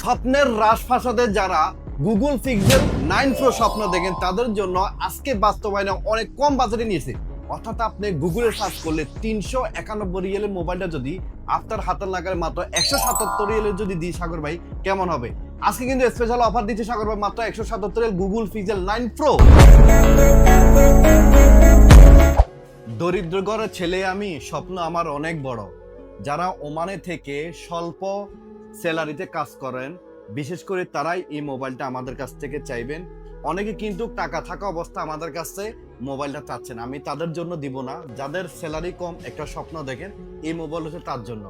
স্বপ্নের রাজপ্রাসাদে যারা গুগল পিক্সেল নাইন প্রো স্বপ্ন দেখেন, তাদের জন্য আজকে বাস্তবায়নে অনেক কম বাজেটে নিয়েছে। অর্থাৎ আপনি গুগলে সার্চ করলে তিনশো একানব্বই রিয়েলের মোবাইলটা যদি আপনার হাতের লাগালে মাত্র একশো সাতাত্তর রিয়েলের যদি দিই, সাগর ভাই, কেমন হবে? আজকে কিন্তু স্পেশাল অফার দিচ্ছে সাগর ভাই মাত্র একশো সাতাত্তর গুগল পিক্সেল নাইন প্রো। দরিদ্র ছেলে আমি, স্বপ্ন আমার অনেক বড়। যারা ওমানে থেকে স্বল্প স্যালারিতে কাজ করেন। বিশেষ করে তারাই এই মোবাইলটা আমাদের কাছ থেকে চাইবেন। অনেকে কিন্তু টাকা থাকা অবস্থা আমাদের কাছে মোবাইলটা চাচ্ছেন আমি তাদের জন্য দিব না। যাদের স্যালারি কম, একটা স্বপ্ন দেখেন, এই মোবাইল হচ্ছে তার জন্য।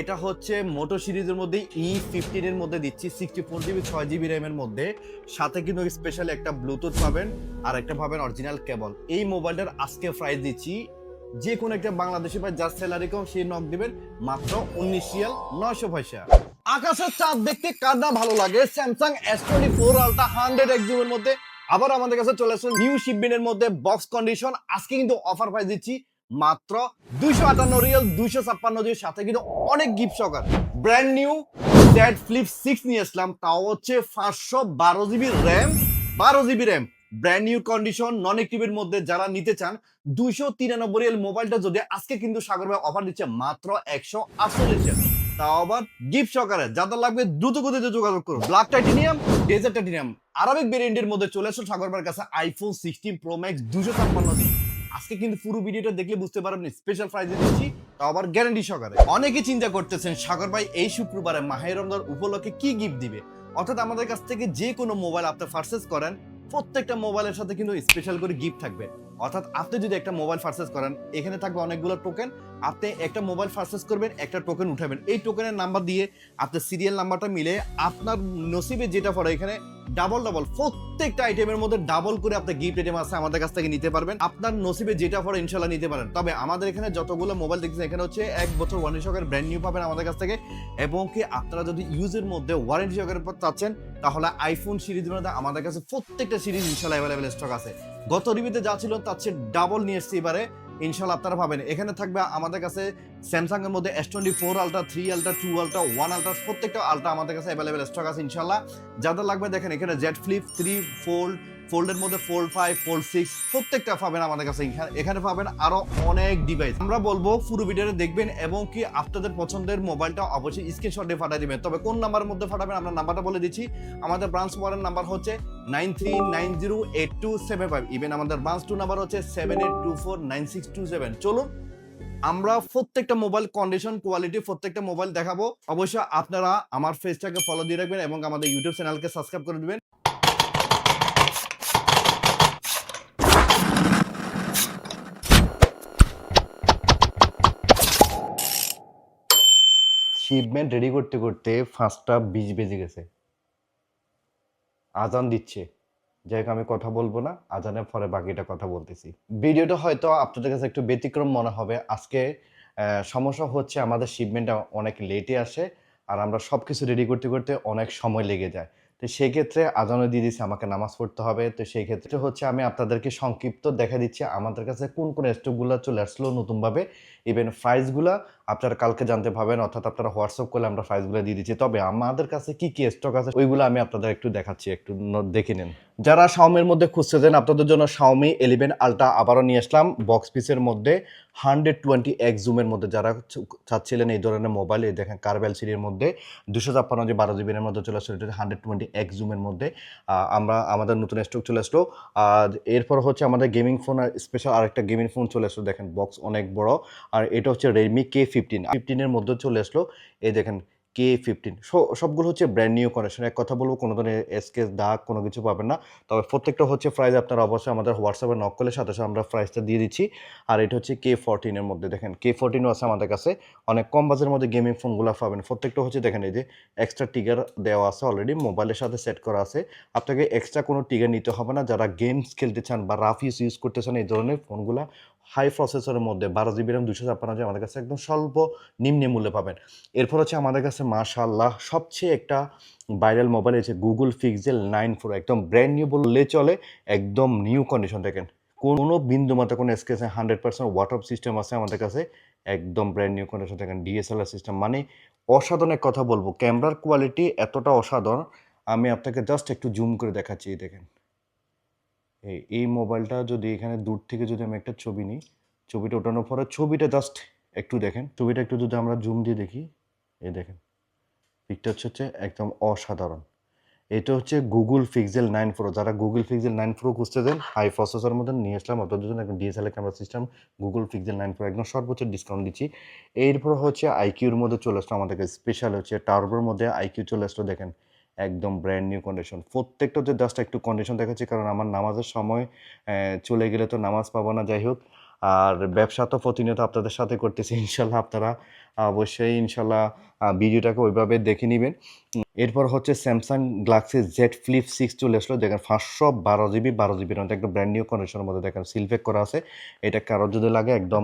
এটা হচ্ছে মোটো সিরিজের মধ্যে ই ফিফটিনের মধ্যে দিচ্ছি সিক্সটি ফোর জিবি ছয় জিবি র্যামের মধ্যে। সাথে কিন্তু স্পেশাল একটা ব্লুটুথ পাবেন আর একটা পাবেন অরিজিনাল কেবল এই মোবাইলটার আজকে প্রাইস দিচ্ছি যে কোনো একটা বাংলাদেশি ভাই যার স্যালারি কম সেই নক দেবেন মাত্র উনিশ রিয়াল নয়শো পয়সা। আকাশের চাঁদ দেখতে না ভালো লাগে? Samsung S twenty four Ultra hundred এক্সিমের মধ্যে। আবার আমাদের কাছে চলে আসলো নিউ শিপমেন্টের মধ্যে বক্স কন্ডিশন আজকে কিন্তু অফার প্রাইস দিচ্ছি মাত্র দুইশো আটান্ন রিয়াল দুইশো ছাপ্পান্ন জিবির সাথে কিন্তু অনেক গিফট সকার brand new Z Flip six নিয়ে আসলাম। তাও হচ্ছে পাঁচশো বারো জিবি র্যাম বারো GB RAM brand new condition non অ্যাক্টিভের মধ্যে যারা নিতে চান, দুইশো তিরানব্বই রিয়াল মোবাইলটা যদি আজকে কিন্তু সাগর ভাই অফার দিচ্ছে মাত্র একশো আটচল্লিশ তাও আবার গিফট সহকারে যাদের লাগবে দ্রুত গতিতে যোগাযোগ করুন। ব্ল্যাক টাইটেনিয়াম ডেজার্ট টাইটেনিয়াম আরবিক ভেরিয়েন্টের মধ্যে চলে আসো সাগর ভাইয়ের কাছে আইফোন সিক্সটিন প্রো ম্যাক্স দুশো ছাপ্পান্ন দিন। আজকে কিন্তু পুরো ভিডিওটা দেখলে বুঝতে পারবেন স্পেশাল প্রাইজে দিচ্ছি আবার গ্যারান্টি সহকারে। অনেকে চিন্তা করতেছেন সাগর ভাই, এই শুক্রবারে মাহের রমজান উপলক্ষে কি গিফট দিবে? অর্থাৎ আমাদের কাছ থেকে যে কোনো মোবাইল আপনি পারচেস করেন, প্রত্যেকটা মোবাইলের সাথে কিন্তু স্পেশাল করে গিফট থাকবে। অর্থাৎ আপনি যদি একটা মোবাইল পারচেস করেন, এখানে থাকবে অনেকগুলো টোকেন আপনি একটা মোবাইল পারচেস করবেন, একটা টোকেন উঠাবেন। এই টোকেনের নাম্বার দিয়ে আপনার সিরিয়াল নাম্বারটা মিলে আপনার নসিবে যেটা পড়ে এখানে ডাবল ডাবল প্রত্যেকটা আইটেমের মধ্যে ডাবল করে আপনি গিফট আইটেম আছে আমাদের কাছ থেকে নিতে পারবেন। আপনার নসিবে যেটা পড়ে ইনশাল্লাহ নিতে পারেন। তবে আমাদের এখানে যতগুলো মোবাইল দেখছেন, এখানে হচ্ছে এক বছর ওয়ারেন্টি সহকারে ব্র্যান্ড নিউ পাবেন আমাদের কাছ থেকে। এবং কি আপনারা যদি ইউজের মধ্যে ওয়ারেন্টি সহকারে চাচ্ছেন, তাহলে আইফোন সিরিজের মধ্যে আমাদের কাছে প্রত্যেকটা সিরিজ ইনশাল্লাহ অ্যাভেলেবেল স্টক আছে। গত রিভিউতে যা ছিল তার চেয়ে ডাবল নিয়ে এসছি এবারে। ইনশাল্লাহ আপনারা পাবেন। এখানে থাকবে আমাদের কাছে স্যামসাং এর মধ্যে S twenty four Ultra three Ultra two Ultra one Ultra প্রত্যেকটা আলট্রা আমাদের কাছে অ্যাভেলেবেল স্টক আছে ইনশাল্লাহ যাদের লাগবে দেখেন, এখানে জেড ফ্লিপ থ্রি ফোল্ড ফোল্ডের মধ্যে ফোল্ড ফাইভ ফোল্ড সিক্স প্রত্যেকটা পাবেন আমাদের কাছে। এখানে- পাবেন আরও অনেক ডিভাইস আমরা বলব পুরো ভিডিওটা দেখবেন এবং কি আপনাদের পছন্দের মোবাইলটা অবশ্যই স্ক্রিনশট দিয়ে ফাটাই দিবেন। তবে কোন নাম্বারের মধ্যে ফাটাবেন আমরা নাম্বারটা বলে দিচ্ছি। আমাদের ব্রাঞ্চ ওয়ারের নাম্বার হচ্ছে nine three nine zero eight two seven five even আমাদের ব্রাঞ্চ টু নাম্বার হচ্ছে seven eight two four nine six two seven চলুন, আমরা প্রত্যেকটা মোবাইল কন্ডিশন কোয়ালিটি প্রত্যেকটা মোবাইল দেখাবো। অবশ্যই আপনারা আমার ফেসটাকে ফলো দিয়ে রাখবেন এবং আমাদের ইউটিউব চ্যানেলকে সাবস্ক্রাইব করে দিবেন। শিপমেন্ট রেডি করতে করতে পাঁচটা বিষ বেজে গেছে। আজান দিচ্ছে। যাই আমি কথা বলব না, আজানের পরে বাকিটা কথা বলতেছি। ভিডিওটা হয়তো আপনাদের কাছে একটু ব্যতিক্রম মনে হবে। আজকে সমস্যা হচ্ছে আমাদের শিপমেন্টটা অনেক লেটে আসে, আর আমরা সব কিছু রেডি করতে করতে অনেক সময় লেগে যায়। তো সেই ক্ষেত্রে আজানও দিয়ে দিচ্ছে আমাকে নামাজ পড়তে হবে। তো সেই ক্ষেত্রে হচ্ছে আমি আপনাদেরকে সংক্ষিপ্ত দেখা দিচ্ছি, আমাদের কাছে কোন কোন স্টকগুলো চলে আসলো নতুনভাবে। ইভেন প্রাইসগুলো আপনারা কালকে জানতে পাবেন অর্থাৎ আপনারা হোয়াটসঅ্যাপ করলে আমরা প্রাইসগুলো দিয়ে দিচ্ছি। তবে আমাদের কাছে কি কি স্টক আছে, ওইগুলো আমি আপনাদের একটু দেখাচ্ছি, একটু দেখে নিন। যারা শাওমির মধ্যে খুঁজতেছেন, আপনাদের জন্য শাওমি এলিভেন আলট্রা আবারও নিয়ে আসলাম। বক্স পিসের মধ্যে হান্ড্রেড টোয়েন্টি এক্স জুমের মধ্যে যারা চাচ্ছিলেন এই ধরনের মোবাইল এই দেখেন কার্বেল সিরির মধ্যে, দুশো ছাপ্পান্ন যে বারো জিবির মধ্যে চলে আসলো হান্ড্রেড টোয়েন্টি এক্স জুমের মধ্যে। আমরা, আমাদের নতুন স্টক চলে আসলো। আর এরপর হচ্ছে আমাদের গেমিং ফোন আর স্পেশাল আরেকটা গেমিং ফোন চলে আসলো, দেখেন বক্স অনেক বড়। আর এটা হচ্ছে রেডমি কে ফিফটিন ফিফটিনের মধ্যে চলে আসলো। এই দেখেন কে ফিফটিন সবগুলো হচ্ছে ব্র্যান্ড নিউ কন্ডিশন এক কথা বলব, কোনো ধরনের এসকেস দাগ কোনো কিছু পাবেন না। তবে প্রত্যেকটা হচ্ছে প্রাইস আপনারা অবশ্যই আমাদের হোয়াটসঅ্যাপে নক করলে সাথে সাথে আমরা প্রাইসটা দিয়ে দিচ্ছি। আর এটা হচ্ছে কে ফোরটিনের মধ্যে দেখেন কে ফোরটিনও আছে আমাদের কাছে। অনেক কম বাজের মধ্যে গেমিং ফোনগুলো পাবেন। প্রত্যেকটা হচ্ছে দেখেন এই যে এক্সট্রা টিগার দেওয়া আছে অলরেডি মোবাইলের সাথে সেট করা আছে। আপনাকে এক্সট্রা কোনো টিগার নিতে হবে না। যারা গেমস খেলতে চান বা রাফ ইউজ ইউজ করতে চান এই ধরনের ফোনগুলো হাই প্রসেসরের মধ্যে বারো জিবি র্যাম দুশো ছাপ্পান্ন জিবি আমাদের কাছে একদম স্বল্প নিম্ন মূল্যে পাবেন। এরপর হচ্ছে আমাদের কাছে মাশাল্লাহ সবচেয়ে একটা ভাইরাল মোবাইল হচ্ছে গুগল পিক্সেল নাইন ফোর একদম ব্র্যান্ড নিউ বললে চলে, একদম নিউ কন্ডিশন দেখেন। কোনো বিন্দু মাত্র, কোনো scratch hundred percent water system আছে আমাদের কাছে, একদম ব্র্যান্ড নিউ কন্ডিশন দেখেন ডিএসএলআর সিস্টেম মানে অসাধারণ এক কথা বলব, ক্যামেরার কোয়ালিটি এতটা অসাধারণ, আমি আপনাকে জাস্ট একটু জুম করে দেখাচ্ছি দেখেন। এই মোবাইলটা যদি এখানে দূর থেকে যদি আমি একটা ছবি নিই, ছবিটা ওঠানোর পরে ছবিটা জাস্ট একটু দেখেন। ছবিটা একটু যদি আমরা জুম দিয়ে দেখি, এই দেখেন। পিকটা হচ্ছে একদম অসাধারণ। এটা হচ্ছে গুগল পিক্সেল নাইন প্রো যারা গুগল পিক্সেল নাইন প্রো খুঁজতেছেন হাই প্রসেসর মধ্যে নিয়ে আসলাম। অর্থাৎ জন্য একদম DSLR camera system Google Pixel nine pro একদম সর্বোচ্চ ডিসকাউন্ট দিচ্ছি। এরপর হচ্ছে আইকিউর মধ্যে চলে আসলো আমাদের কাছে স্পেশাল হচ্ছে টার্বোর মধ্যে আইকিউ চলে আসলো, দেখেন। একদম ব্র্যান্ড নিউ কন্ডিশন প্রত্যেকটা যে জাস্ট একটু কন্ডিশন দেখাচ্ছি, কারণ আমার নামাজের সময় চলে গেলে তো নামাজ পাবো না, যাই হোক। আর ব্যবসা তো প্রতিনিয়ত আপনাদের সাথে করতেছি, ইনশাল্লাহ আপনারা অবশ্যই ইনশাল্লাহ ভিডিওটাকে ওইভাবে দেখে নেবেন। এরপর হচ্ছে Samsung Galaxy Z Flip six চলে আসলো। দেখেন পাঁচশো বারো জিবি বারো জিবির মধ্যে একদম ব্র্যান্ড নিউ কন্ডিশনের মধ্যে দেখেন সিলপেক করা আছে। এটা কারও যদি লাগে একদম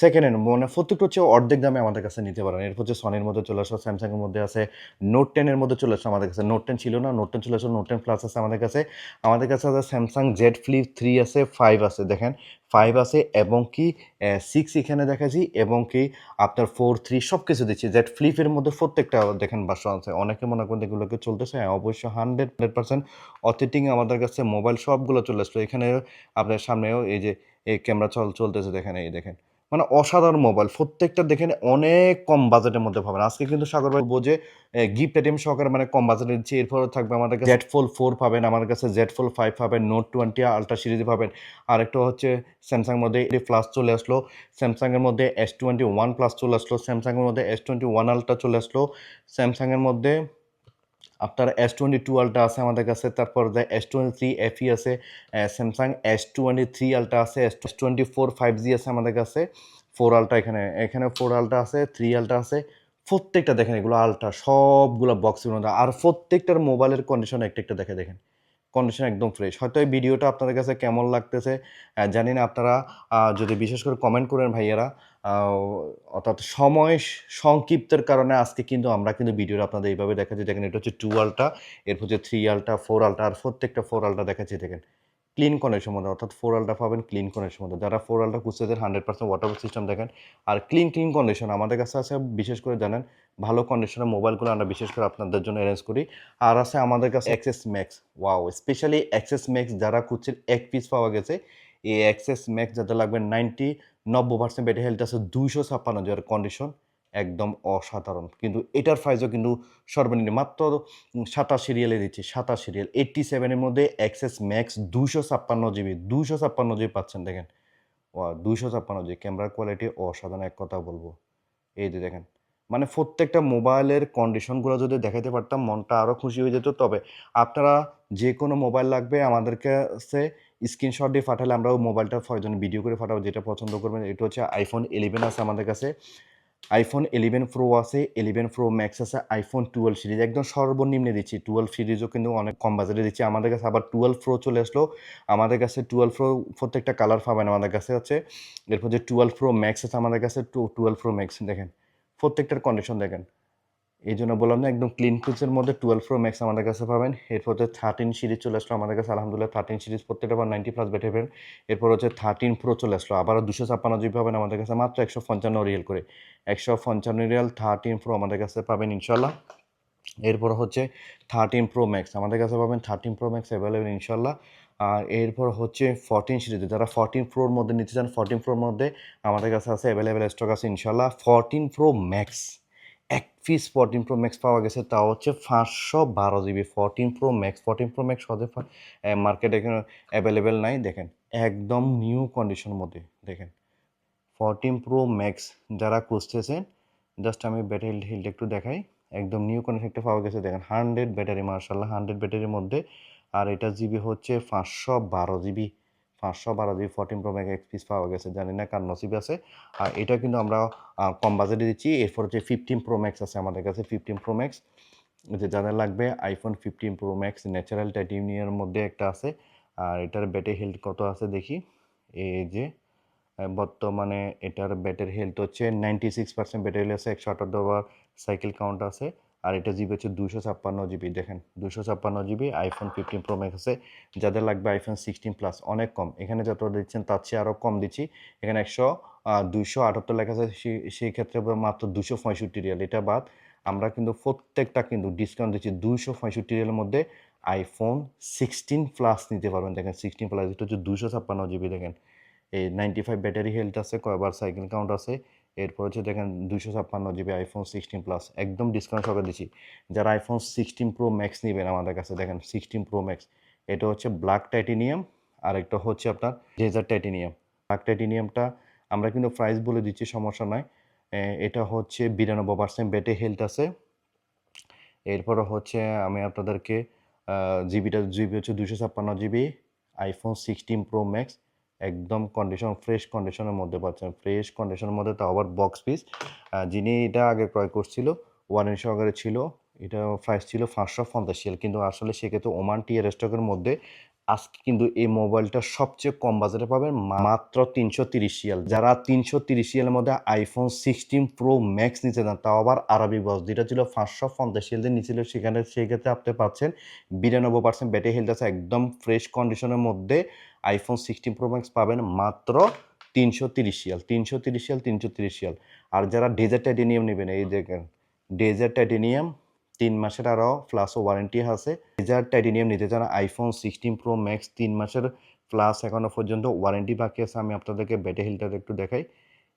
সেকেন্ড হ্যান্ড মানে প্রত্যেকটা হচ্ছে অর্ধেক দামে আমাদের কাছে নিতে পারেন। এরপর হচ্ছে সনির মধ্যে চলে আসলো স্যামসাংয়ের মধ্যে আছে নোট টেনের মধ্যে চলে আসলো আমাদের কাছে। নোট টেন ছিল না নোট টেন চলে আসলো নোট টেন প্লাস আছে আমাদের কাছে। আমাদের কাছে আছে স্যামসাং জেড ফ্লিপ থ্রি আছে ফাইভ আছে। দেখেন ফাইভ আছে এবং কি সিক্স এখানে দেখাচ্ছি এবং কি আপনার ফোর থ্রি সব কিছু দিচ্ছি জেড ফ্লিপের মধ্যে প্রত্যেকটা দেখেন বাসা আছে। অনেকে মনে করেন এগুলোকে চলতেছে হ্যাঁ অবশ্যই হান্ড্রেড হান্ড্রেড পার্সেন্ট অথেটিং আমাদের কাছে মোবাইল সবগুলো চলে আসলো। এখানে আপনার সামনেও এই যে, এই ক্যামেরা চল, চলতেছে, দেখেন, এই দেখেন। মানে অসাধারণ মোবাইল। প্রত্যেকটা দেখেন অনেক কম বাজেটের মধ্যে পাবেন। আজকে কিন্তু সাগর ভাই বোঝে গিফট আইটেম সহকারে মানে কম বাজেটে দিচ্ছি এরপর থাকবে আমাদের কাছে জেড ফোল ফোর পাবেন আমার কাছে জেড ফোল ফাইভ পাবেন নোট টোয়েন্টি আলট্রা সিরিজ পাবেন। আরেকটা হচ্ছে স্যামসাং মধ্যে প্লাস চলে আসলো স্যামসাংয়ের মধ্যে এস টোয়েন্টি ওয়ান প্লাস চলে আসলো স্যামসাংয়ের মধ্যে এস টোয়েন্টি ওয়ান আলট্রা চলে আসলো স্যামসাংয়ের মধ্যে আপনার এস টোয়েন্টি টু আলট্রা আছে আমাদের কাছে, তারপর দেয় এস টোয়েন্টি থ্রি এফই আছে Samsung S twenty three ultra আছে S twenty four five G আছে আমাদের কাছে ফোর আলটা এখানে এখানে ফোর আলটা আছে থ্রি আলটা আছে, প্রত্যেকটা দেখেন এগুলো আলট্রা সবগুলো বক্সের মধ্যে, আর প্রত্যেকটার মোবাইলের কন্ডিশন একটা একটা দেখে দেখেন কন্ডিশন একদম ফ্রেশ হয়তো এই ভিডিওটা আপনাদের কাছে কেমন লাগতেছে জানি না আপনারা যদি বিশেষ করে কমেন্ট করেন ভাইয়ারা অর্থাৎ সময় সংক্ষিপ্তের কারণে আজকে কিন্তু আমরা কিন্তু ভিডিওটা আপনাদের এইভাবে দেখাচ্ছি। দেখেন এটা হচ্ছে টু আলটা, এরপর হচ্ছে থ্রি আলটা ফোর আলটা আর প্রত্যেকটা ফোর আলটা দেখাচ্ছি। দেখেন ক্লিন কন্ডিশন মধ্যে, অর্থাৎ ফোর আলটা পাবেন ক্লিন কন্ডিশন মধ্যে। যারা ফোর আলটা খুঁজতেছেন হান্ড্রেড পার্সেন্ট ওয়াটার সিস্টেম দেখেন। আর ক্লিন ক্লিন কন্ডিশন আমাদের কাছে আছে, বিশেষ করে জানেন, ভালো কন্ডিশনের মোবাইলগুলো আমরা বিশেষ করে আপনাদের জন্য অ্যারেঞ্জ করি। আর আছে আমাদের কাছে XS Max wow specially XS Max যারা খুঁজছেন, এক পিস পাওয়া গেছে। এই অ্যাক্সেস ম্যাক্স যাদের লাগবে নাইনটি নব্বই পার্সেন্ট ব্যাটারি হেলথ আছে দুইশো ছাপ্পান্ন হাজার কন্ডিশন একদম অসাধারণ। কিন্তু এটার প্রাইসও কিন্তু সর্বনিম্ন, মাত্র সাতাশ সিরিয়ালে দিচ্ছি, সাতাশ সিরিয়াল এইট্টি সেভেনের মধ্যে অ্যাক্সেস ম্যাক্স দুইশো ছাপ্পান্ন জিবি দুইশো ছাপ্পান্ন জিবি পাচ্ছেন, দেখেন। ও দুইশো ছাপ্পান্ন জিবি ক্যামেরার কোয়ালিটি অসাধারণ, এক কথা বলব। এই যে দেখেন মানে প্রত্যেকটা মোবাইলের কন্ডিশনগুলো যদি দেখাতে পারতাম, মনটা আরও খুশি হয়ে যেত। তবে আপনারা যে কোনো মোবাইল লাগবে আমাদের কাছে স্ক্রিনশট দিয়ে পাঠালে আমরাও মোবাইলটা প্রয়োজন ভিডিও করে পাঠাবো, যেটা পছন্দ করবেন। এটা হচ্ছে আইফোন ইলেভেন আছে আমাদের কাছে। আইফোন ইলেভেন প্রো আছে ইলেভেন প্রো ম্যাক্স আছে আইফোন টুয়েলভ সিরিজ একদম সর্বনিম্নে দিচ্ছি। টুয়েলভ সিরিজও কিন্তু অনেক কম বাজারে দিচ্ছি। আমাদের কাছে আবার টুয়েলভ প্রো চলে আসলো। আমাদের কাছে টুয়েলভ প্রো প্রত্যেকটা কালার পাবেন আমাদের কাছে আছে এরপর যে টুয়েলভ প্রো ম্যাক্স আছে আমাদের কাছে টুয়েলভ প্রো ম্যাক্স দেখেন। প্রত্যেকটার কন্ডিশন দেখেন। এই জন্য বললাম না, একদম ক্লিন পিচের মধ্যে টুয়েলভ প্রো ম্যাক্স আমাদের কাছে পাবেন। এরপর হচ্ছে থার্টিন সিরিজ চলে আসলো আমাদের কাছে, আলহামদুলিল্লাহ থার্টিন সিরিজ প্রত্যেকটা আবার নাইনটি প্লাস বেটে পাবেন এরপর হচ্ছে থার্টিন প্রো চলে আসলো, আবারও দুশো ছাপ্পান্ন জিবি পাবেন আমাদের কাছে, মাত্র একশো পঞ্চান্ন রিয়েল করে। একশো পঞ্চান্ন রিয়াল থার্টিন প্রো আমাদের কাছে পাবেন ইনশাল্লাহ এরপর হচ্ছে থার্টিন প্রো ম্যাক্স আমাদের কাছে পাবেন থার্টিন প্রো ম্যাক্স অ্যাভেলেবেল ইনশাল্লাহ আর এরপর হচ্ছে ফোরটিন সিরিজে যারা ফোরটিন প্রোর মধ্যে নিতে চান ফোরটিন প্রোর মধ্যে আমাদের কাছে আছে অ্যাভেলেবেল স্টক আছে ইনশাল্লাহ ফোরটিন প্রো ম্যাক্স এক পিস ফোরটিন প্রো ম্যাক্স পাওয়া গেছে তা হচ্ছে পাঁচশো বারো GB fourteen pro max fourteen pro max সহজে মার্কেটে অ্যাভেলেবেল নাই, দেখেন, একদম নিউ কন্ডিশনের মধ্যে, দেখেন। ফোরটিন প্রো ম্যাক্স যারা খুঁজতেছেন জাস্ট আমি ব্যাটারি হিলটা একটু দেখাই, একদম নিউ কনফিগটা পাওয়া গেছে, দেখেন হান্ড্রেড ব্যাটারি মার্শাল্লাহ হান্ড্রেড ব্যাটারির মধ্যে, আর এটা জিবি হচ্ছে পাঁচশো বারো জিবি পাঁচশো বারো জিবি ফোরটিন প্রো ম্যাক্স এক পাওয়া গেছে, জানি না কার নসিব আছে। আর এটা কিন্তু আমরা কম বাজেটে দিচ্ছি। এরপর হচ্ছে ফিফটিন প্রো ম্যাক্স আছে আমাদের কাছে ফিফটিন প্রো ম্যাক্স যে যাদের লাগবে iPhone fifteen pro max natural টাইটেনিয়ামের মধ্যে একটা আছে। আর এটার ব্যাটারি হেলথ কত আছে দেখি। এই যে বর্তমানে এটার ব্যাটারি হেলথ হচ্ছে নাইনটি সিক্স পার্সেন্ট ব্যাটারি আছে, একশো আটাত্তর সাইকেল কাউন্ট আছে। আর এটা জিবি হচ্ছে দুশো ছাপ্পান্ন জিবি, দেখেন দুশো ছাপ্পান্ন GB iPhone fifteen pro max আছে। যাদের লাগবে আইফোন সিক্সটিন প্লাস অনেক কম। এখানে যত দিচ্ছেন তার চেয়ে আরও কম দিচ্ছি। এখানে একশো দুইশো আটাত্তর লেখা আছে সেই- ক্ষেত্রে মাত্র দুশো পঁয়ষট্টি রিয়াল। এটা বাদ, আমরা কিন্তু প্রত্যেকটা কিন্তু ডিসকাউন্ট দিচ্ছি দুইশো পঁয়ষট্টি রিয়ালের মধ্যে আইফোন সিক্সটিন প্লাস নিতে পারবেন। দেখেন সিক্সটিন প্লাস এটা হচ্ছে দুশো ছাপ্পান্ন জিবি, দেখেন। এই নাইনটি ফাইভ ব্যাটারি হেলথ আছে, কয়বার সাইকেল কাউন্ট আছে এরপর হচ্ছে দেখেন দুশো ছাপ্পান্ন জিবি আইফোন সিক্সটিন প্লাস একদম ডিসকাউন্ট সহকারে দিচ্ছি। যারা আইফোন সিক্সটিন প্রো ম্যাক্স নেবেন আমাদের কাছে, দেখেন সিক্সটিন প্রো ম্যাক্স এটা হচ্ছে ব্ল্যাক টাইটেনিয়াম আর একটা হচ্ছে আপনার ডেজার্ট টাইটেনিয়াম ব্ল্যাক টাইটেনিয়ামটা আমরা কিন্তু প্রাইস বলে দিচ্ছি, সমস্যা নয় এটা হচ্ছে বিরানব্বই পার্সেন্ট ব্যাটারি হেলথ আছে। এরপর হচ্ছে আমি আপনাদেরকে জিবিটা, জিবি হচ্ছে দুশো ছাপ্পান্ন GB iPhone sixteen pro max একদম কন্ডিশন ফ্রেশ কন্ডিশনের মধ্যে পাচ্ছেন। ফ্রেশ কন্ডিশনের মধ্যে তাও আবার বক্স পিস যিনি এটা আগে ক্রয় করছিল ওয়ারেন্টি সহকারে ছিল, এটা প্রাইস ছিল পাঁচশো পঞ্চাশ কিন্তু আসলে সেক্ষেত্রে ওমান টিয়ার স্টকের মধ্যে আজকে কিন্তু এই মোবাইলটা সবচেয়ে কম বাজারে পাবেন মাত্র তিনশো তিরিশ যারা তিনশো তিরিশ রিয়ালের মধ্যে আইফোন সিক্সটিন প্রো ম্যাক্স নিতে চান, তাও আবার আরবি বক্স যেটা ছিল পাঁচশো পঞ্চাশ রিয়াল দিয়ে নিয়েছিল, সেখানে সেই ক্ষেত্রে আপনি পাচ্ছেন বিরানব্বই পার্সেন্ট ব্যাটারি হেলথ আছে, একদম ফ্রেশ কন্ডিশনের মধ্যে আইফোন সিক্সটিন প্রো ম্যাক্স পাবেন মাত্র তিনশো তিরিশ রিয়াল। তিনশো তিরিশ রিয়াল, তিনশো তিরিশ রিয়াল। আর যারা ডেজার্ট টাইটেনিয়াম নেবেন, এই দেখেন ডেজার্ট টাইটেনিয়াম তিন মাসের আরও প্লাস ওয়ারেন্টি আছে। ডেজার্ট টাইটেনিয়াম নিতে চান আইফোন সিক্সটিন প্রো ম্যাক্স তিন মাসের প্লাস এখনও পর্যন্ত ওয়ারেন্টি বাকি আছে। আমি আপনাদেরকে ব্যাটে হেলথটা একটু দেখাই।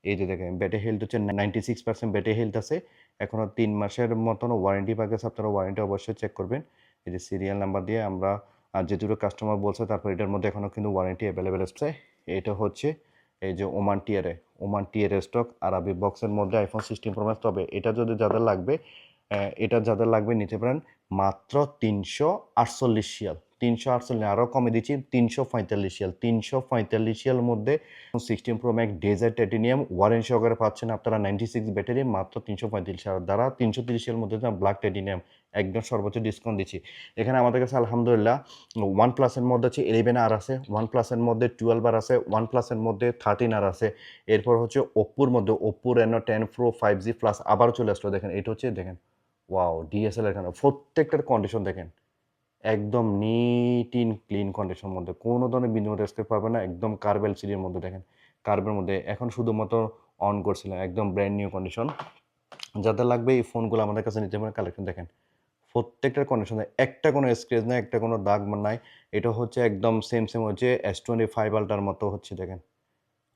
এই যে দেখেন ব্যাটে হেলথ হচ্ছে ninety six percent battery health আছে। এখনও তিন মাসের মতন ওয়ারেন্টি বাকি আছে। আপনারা ওয়ারেন্টি অবশ্যই চেক করবেন। এই যে সিরিয়াল নাম্বার দিয়ে আমরা, আর যে দুটো কাস্টমার বলছে, তারপর এটার মধ্যে এখনও কিন্তু ওয়ারেন্টি অ্যাভেলেবেল আসছে এটা হচ্ছে, এই যে ওমান টিয়ারে ওমান টিয়ারের স্টক আরবি বক্সের মধ্যে আইফোন সিক্সটিন প্রো ম্যাক্স তবে এটা যদি যাদের লাগবে এটা যাদের লাগবে নিতে পারেন মাত্র তিনশো আটচল্লিশ শিয়াল। তিনশো আটচল্লিশ আরও কমে দিচ্ছি, তিনশো পঁয়তাল্লিশ শিয়াল। তিনশো পঁয়তাল্লিশ শিয়াল মধ্যে sixteen pro max desert titanium warranty সহকারে পাচ্ছেন আপনারা নাইনটি সিক্স ব্যাটারি, মাত্র তিনশো পঁয়ত্রিশ আর দ্বারা তিনশো তিরিশ শিয়াল মধ্যে ব্ল্যাক টাইটেনিয়াম একদম সর্বোচ্চ ডিসকাউন্ট দিচ্ছি। এখানে আমাদের কাছে আলহামদুলিল্লাহ ওয়ান প্লাসের মধ্যে হচ্ছে ইলেভেন আর আছে ওয়ান প্লাসের মধ্যে টুয়েলভ আর আছে ওয়ান প্লাসের মধ্যে থার্টিন আর আছে। এরপর হচ্ছে ওপ্পোর মধ্যে Oppo Reno ten pro five G plus আবার চলে আসলো। দেখেন, এটা হচ্ছে, দেখেন ওয়াও ডিএসএলআর এখানে প্রত্যেকটার কন্ডিশন দেখেন। একদম নিট ইন ক্লিন কন্ডিশন মধ্যে। কোনো ধরনের বিন্দু স্কেপ পাবে না। একদম কার্বেল সিরির মধ্যে দেখেন। কার্বের মধ্যে এখন শুধুমাত্র অন করছিলাম। একদম ব্র্যান্ড নিউ কন্ডিশন যাদের লাগবে এই ফোনগুলো আমাদের কাছে নিতে পারেন। কালেকশন দেখেন। প্রত্যেকটার কন্ডিশন একটা কোনো স্ক্রেচ নাই, একটা কোনো দাগ নাই। এটা হচ্ছে একদম সেম সেম হচ্ছে এস টোয়েন্টি ফাইভ আল্টার মতো হচ্ছে দেখেন।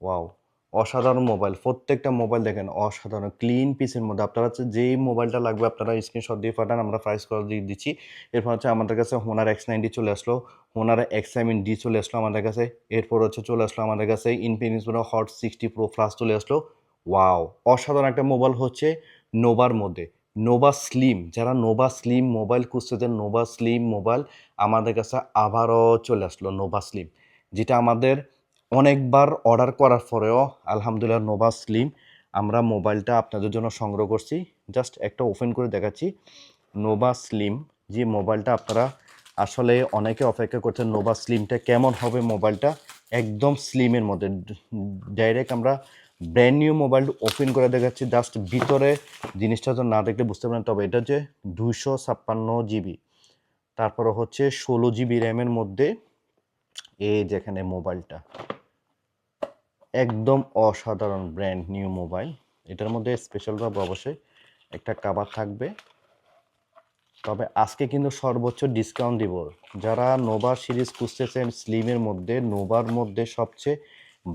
ওয়াও অসাধারণ মোবাইল, প্রত্যেকটা মোবাইল দেখেন, অসাধারণ ক্লিন পিসের মধ্যে। আপনারা হচ্ছে যেই মোবাইলটা লাগবে, আপনারা স্ক্রিনশট দিয়ে পাঠান, আমরা প্রাইস করে দিয়ে দিচ্ছি। এরপর হচ্ছে আমাদের কাছে হোনার এক্স নাইনটি চলে আসলো হোনার এক্স আইমিন ডি চলে আসলো আমাদের কাছে। এরপর হচ্ছে চলে আসলো আমাদের কাছে Infinix Hot sixty pro plus চলে আসলো। ওয়াও অসাধারণ একটা মোবাইল হচ্ছে নোভার মধ্যে। নোভা স্লিম যারা নোভা স্লিম মোবাইল খুঁজতেছেন নোভা স্লিম মোবাইল আমাদের কাছে আবারও চলে আসলো নোভা স্লিম যেটা আমাদের অনেকবার অর্ডার করার পরেও আলহামদুলিল্লাহ নোভা স্লিম আমরা মোবাইলটা আপনাদের জন্য সংগ্রহ করছি। জাস্ট একটা ওপেন করে দেখাচ্ছি। নোভা স্লিম যে মোবাইলটা আপনারা আসলে অনেকে অপেক্ষা করছেন নোভা স্লিমটা কেমন হবে মোবাইলটা একদম স্লিমের মধ্যে। ডাইরেক্ট আমরা ব্র্যান্ড নিউ মোবাইল ওপেন করে দেখাচ্ছি। জাস্ট ভিতরে জিনিসটা তো না দেখলে বুঝতে পারেন তবে এটা হচ্ছে দুশো ছাপ্পান্ন জিবি তারপরে হচ্ছে ষোলো জিবি র্যামের মধ্যে এই যেখানে মোবাইলটা একদম অসাধারণ ব্র্যান্ড নিউ মোবাইল। এটার মধ্যে স্পেশালভাবে অবশ্যই একটা কাবার থাকবে। তবে আজকে কিন্তু সর্বোচ্চ ডিসকাউন্ট দিব। যারা নোভা সিরিজ খুঁজতেছেন স্লিমের মধ্যে নোভার মধ্যে সবচেয়ে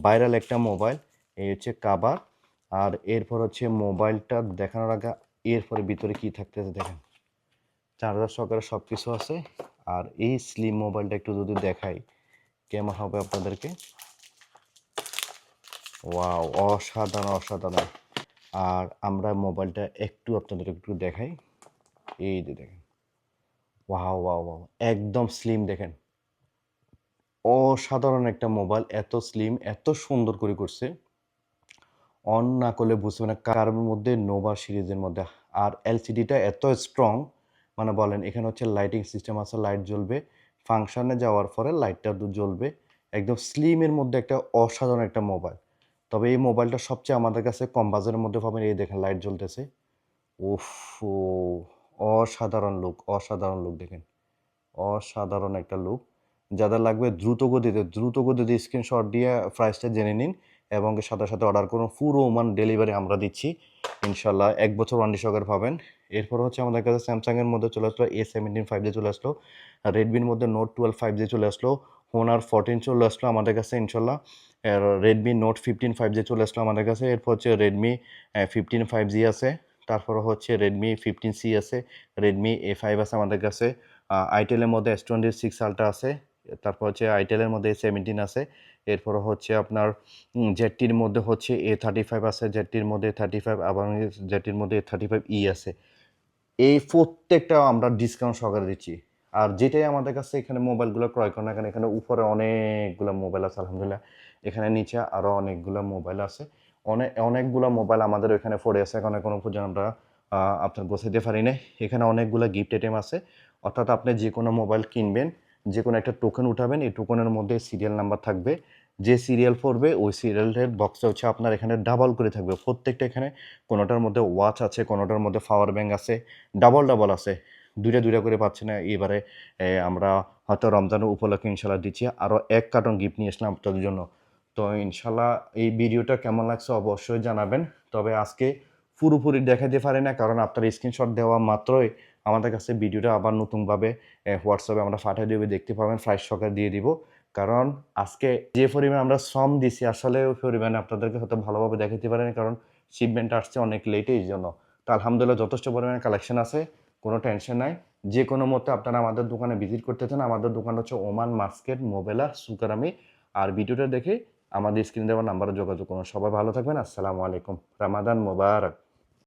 ভাইরাল একটা মোবাইল, এই হচ্ছে কাবার। আর এরপর হচ্ছে মোবাইলটা দেখানোর আগে, এরপরে ভিতরে কি থাকতেছে দেখেন। চার্জার সহকারে সব কিছু আছে। আর এই স্লিম মোবাইলটা একটু যদি দেখাই, কেমন হবে আপনাদেরকে? ওয়াও অসাধারণ অসাধারণ। আর আমরা মোবাইলটা একটু আপনাদের একটু দেখাই। এই যে দেখেন। ওয়াও ওয়াও ওয়াও একদম স্লিম দেখেন। অসাধারণ একটা মোবাইল, এত স্লিম এত সুন্দর করে করছে। অন না করলে বুঝবে না কার মধ্যে নোভা সিরিজের মধ্যে। আর এলসিডিটা এত স্ট্রং মানে বলেন এখানে হচ্ছে লাইটিং সিস্টেম আছে লাইট জ্বলবে। ফাংশনে যাওয়ার পরে লাইটটা জ্বলবে। একদম স্লিমের মধ্যে একটা অসাধারণ একটা মোবাইল। তবে এই মোবাইলটা সবচেয়ে আমাদের কাছে কম বাজারের মধ্যে পাবেন। এই দেখেন লাইট জ্বলতেছে। উফ অসাধারণ লুক অসাধারণ লুক দেখেন। অসাধারণ একটা লুক যাদের লাগবে দ্রুত গতিতে দ্রুত গতিতে স্ক্রিনশট দিয়ে প্রাইসটা জেনে নিন এবং সাথে সাথে অর্ডার করুন। পুরো ওমান ডেলিভারি আমরা দিচ্ছি। ইনশাল্লাহ এক বছর ওয়ান্ডি সহকারে পাবেন। এরপর হচ্ছে আমাদের কাছে স্যামসাংয়ের মধ্যে চলে আসলো এ সেভেন্টিন ফাইভ জি চলে আসলো। রেডমির মধ্যে নোট টুয়েলভ ফাইভ জি চলে আসলো। হোনার ফোরটিন চলে আসলো আমাদের কাছে, ইনশাল্লাহ। Redmi Note fifteen five G চলে আসলো আমাদের কাছে। এরপর হচ্ছে রেডমি ফিফটিন ফাইভ জি আছে। তারপর হচ্ছে রেডমি ফিফটিন সি আছে। রেডমি এ ফাইভ আছে আমাদের কাছে। আইটেলের মধ্যে এস টোয়েন্টি সিক্স আলট্রা আছে। তারপর হচ্ছে আইটেলের মধ্যে সেভেন্টিন আছে। এরপর হচ্ছে আপনার জেডটির মধ্যে হচ্ছে এ থার্টি ফাইভ আছে জেডটির মধ্যে থার্টি ফাইভ আবার জেডটির মধ্যে থার্টি ফাইভ ই আছে। এই প্রত্যেকটা আমরা ডিসকাউন্ট সহকারে দিচ্ছি। আর যেটাই আমাদের কাছে এখানে মোবাইলগুলো ক্রয় করেন না কেন, এখানে উপরে অনেকগুলো মোবাইল আছে, আলহামদুলিল্লাহ। এখানে নিচে আরও অনেকগুলো মোবাইল আছে। অনেক অনেকগুলো মোবাইল আমাদের ওইখানে পড়ে আছে, এখন কোনো পর্যন্ত আমরা আপনার গোছাইতে পারি না এখানে অনেকগুলো গিফট আইটেম আছে। অর্থাৎ আপনি যে কোনো মোবাইল কিনবেন যে কোনো একটা টোকেন উঠাবেন, এই টোকেনের মধ্যে সিরিয়াল নাম্বার থাকবে। যে সিরিয়াল পড়বে, ওই সিরিয়ালের বক্সটা হচ্ছে আপনার এখানে ডাবল করে থাকবে। প্রত্যেকটা এখানে কোনোটার মধ্যে ওয়াচ আছে, কোনোটার মধ্যে পাওয়ার ব্যাঙ্ক আছে ডাবল ডাবল আছে। দুইটা দুইটা করে পাচ্ছে না। এবারে আমরা হয়তো রমজানের উপলক্ষে ইনশাল্লাহ দিচ্ছি। আরও এক কার্টন গিফট নিয়ে আসলাম আপনাদের জন্য। তো ইনশাল্লাহ এই ভিডিওটা কেমন লাগছে অবশ্যই জানাবেন। তবে আজকে পুরোপুরি দেখাতে পারি না, কারণ আপনার স্ক্রিনশট দেওয়া মাত্রই আমাদের কাছে ভিডিওটা আবার নতুনভাবে হোয়াটসঅ্যাপে আমরা পাঠিয়ে দেবে, দেখতে পাবেন প্রাইস সকাল দিয়ে দিব। কারণ আজকে যে পরিমাণ আমরা শ্রম দিছি, আসলে ওই পরিমাণে আপনাদেরকে হয়তো ভালোভাবে দেখাতে পারেন, কারণ শিপমেন্ট আসছে অনেক লেটে এই জন্য। তো আলহামদুলিল্লাহ যথেষ্ট পরিমাণে কালেকশন আছে। কোনো টেনশন নাই। যে কোনো মতো আপনারা আমাদের দোকানে ভিজিট করতে চান, আমাদের দোকান হচ্ছে ওমান মার্কেট মোবেলা সুকারামি আর ভিডিওটা দেখে আমাদের স্ক্রিন দেওয়ার নাম্বারে যোগাযোগ করুন। সবাই ভালো থাকবেন। আসসালামু আলাইকুম। রামাদান মোবারক